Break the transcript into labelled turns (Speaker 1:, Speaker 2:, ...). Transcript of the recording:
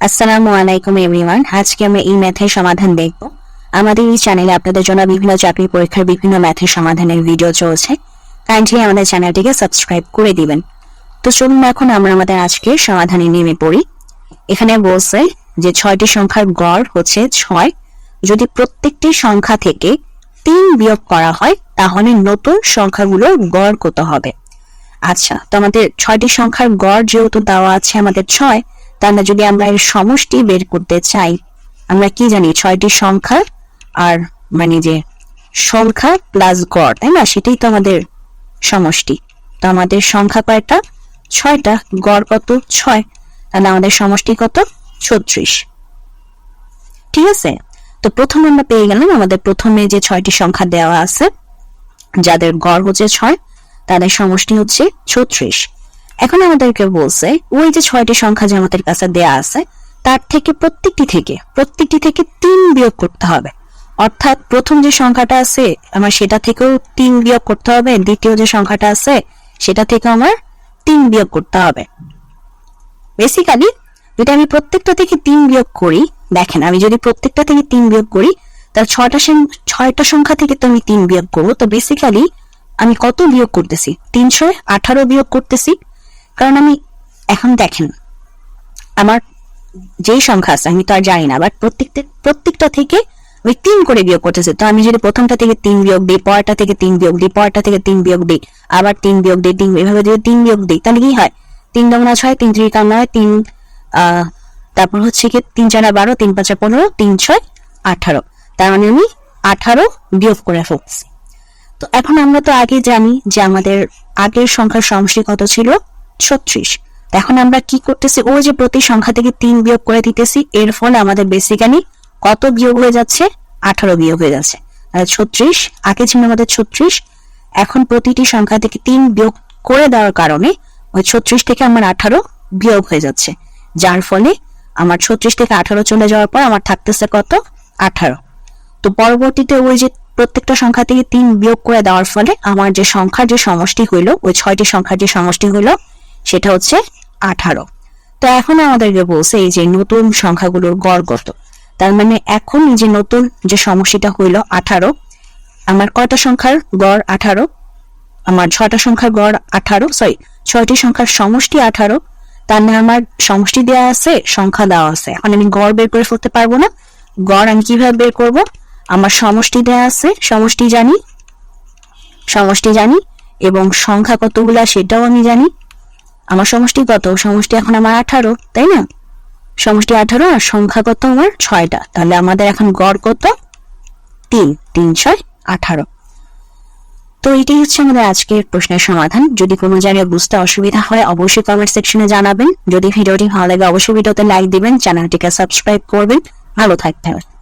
Speaker 1: আসসালামু আলাইকুম এভরিওয়ান আজকে আমরা এই ম্যাথের সমাধান দেখব। আমাদের এই চ্যানেলে আপনাদের জন্য বিভিন্ন চাকরি পরীক্ষার বিভিন্ন ম্যাথের সমাধানের ভিডিও চলছে। কাইন্ডলি আমাদের চ্যানেলটিকে সাবস্ক্রাইব করে দিবেন। তো চলুন এখন আমরা আমাদের আজকে সমাধানে নেমে পড়ি। এখানে বলছে যে ছয়টি সংখ্যার গড় হচ্ছে ছয়। যদি প্রত্যেকটি সংখ্যা থেকে তিন বিয়োগ করা হয়, তাহলে নতুন সংখ্যাগুলোর গড় কত হবে? আচ্ছা তো আমাদের ছয়টি সংখ্যার গড় যেহেতু দেওয়া আছে আমাদের ছয় তাহলে যদি আমরা এর সমষ্টি বের করতে চাই, আমরা কি জানি ছয়টি সংখ্যা আর মানে যে সংখ্যা প্লাস গড়, তাই না? সেটাই তো আমাদের সমষ্টি। তো আমাদের সংখ্যা কয়টা? ছয়টা। গড় কত? ছয়। তাহলে আমাদের সমষ্টি কত? ছত্রিশ। ঠিক আছে? তো প্রথম আমরা পেয়ে গেলাম আমাদের প্রথমে যে ছয়টি সংখ্যা দেওয়া আছে, যাদের গড় হচ্ছে ছয়, তাদের সমষ্টি হচ্ছে ছত্রিশ। এখন আমাদেরকে বলছে, ওই যে ছয়টি সংখ্যা যে আমাদের কাছে দেয়া আছে, তার থেকে প্রত্যেকটি থেকে প্রত্যেকটি থেকে তিন বিয়োগ করতে হবে। অর্থাৎ প্রথম যে সংখ্যাটা আছে, আমার সেটা থেকেও তিন বিয়োগ করতে হবে, দ্বিতীয় যে সংখ্যাটা আছে, সেটা থেকে আমার তিন বিয়োগ করতে হবে। বেসিক্যালি যদি আমি প্রত্যেকটা থেকে তিন বিয়োগ করি, দেখেন, আমি যদি প্রত্যেকটা থেকে তিন বিয়োগ করি তার ছয়টা ছয়টা সংখ্যা থেকে তো আমি তিন বিয়োগ করব। তো বেসিক্যালি আমি কত বিয়োগ করতেছি? তিনশো আঠারো বিয়োগ করতেছি। কারণ আমি এখন দেখেন, আমার যেই সংখ্যা আছে, আমি তো আর জানি না বাট প্রত্যেকটা প্রত্যেকটা থেকে আমি তিন করে বিয়োগ করতেছি। তো আমি যদি প্রথমটা থেকে তিন বিয়োগ দিই পরটা থেকে তিন বিয়োগ দিই, পরেরটা থেকে তিন বিয়োগ দিই, আবার তিন বিয়োগ দিই, তিন এভাবে যদি তিন বিয়োগ দিই, তাহলে কি হয়? তিন দমনা ছয়, তিন ত্রিকা নয়, তিন তারপর হচ্ছে কি, তিন চারা বারো, তিন পাঁচা পনেরো, তিন ছয়, আঠারো। তার মানে আমি আঠারো বিয়োগ করে ফেলছি। তো এখন আমরা তো আগে জানি যে আমাদের আগের সংখ্যার সমষ্টি কত ছিল। ছত্রিশ। এখন আমরা কি করতেছি? ওই যে প্রতি সংখ্যা থেকে তিন বিয়োগ করে দিতেছি, এর ফলে আমাদের বেসিক্যালি কত বিয়োগ হয়ে যাচ্ছে? আঠারো বিয়োগ হয়ে যাচ্ছে। ছত্রিশ, আগে ছিল আমাদের ছত্রিশ, এখন প্রতিটি সংখ্যা থেকে তিন বিয়োগ করে দেওয়ার কারণে ওই ছত্রিশ থেকে আমার আঠারো বিয়োগ হয়ে যাচ্ছে। যার ফলে আমার ছত্রিশ থেকে আঠারো চলে যাওয়ার পর আমার থাকতেছে কত? আঠারো। তো পরবর্তীতে ওই যে প্রত্যেকটা সংখ্যা থেকে তিন বিয়োগ করে দেওয়ার ফলে আমার যে সংখ্যার যে সমষ্টি হইল, ওই ছয়টি সংখ্যার যে সমষ্টি হইল সেটা হচ্ছে আঠারো। তো এখন আমাদেরকে বলছে এই যে নতুন সংখ্যাগুলোর গড় কত? তার মানে এখন যে নতুন যে সমষ্টিটা হইল আঠারো, আমার কয়টা সংখ্যার গড় আঠারো? আমার ছয়টা সংখ্যার গড় আঠারো সরি ছয়টি সংখ্যার সমষ্টি আঠারো, তার মানে আমার সমষ্টি দেওয়া আছে, সংখ্যা দেওয়া আছে। এখন আমি গড় বের করে ফেলতে পারব না। গড় আমি কীভাবে বের করব? আমার সমষ্টি দেওয়া আছে, সমষ্টি জানি সমষ্টি জানি, এবং সংখ্যা কতগুলা সেটাও আমি জানি। আমার সমষ্টি কত? সমষ্টি এখন আমার আঠারো, তাই না? সমষ্টি আঠারো আর সংখ্যা কত আমার? ছয়টা। তাহলে আমাদের এখন গড় কত? তিন। তিন, ছয়, আঠারো। তো এটাই হচ্ছে আমাদের আজকের প্রশ্নের সমাধান। যদি কোনো জায়গায় বুঝতে অসুবিধা হয়, অবশ্যই কমেন্ট সেকশনে জানাবেন। যদি ভিডিওটি ভালো লাগে, অবশ্যই ভিডিওতে লাইক দিবেন, চ্যানেলটিকে সাবস্ক্রাইব করবেন। ভালো থাকতে হবে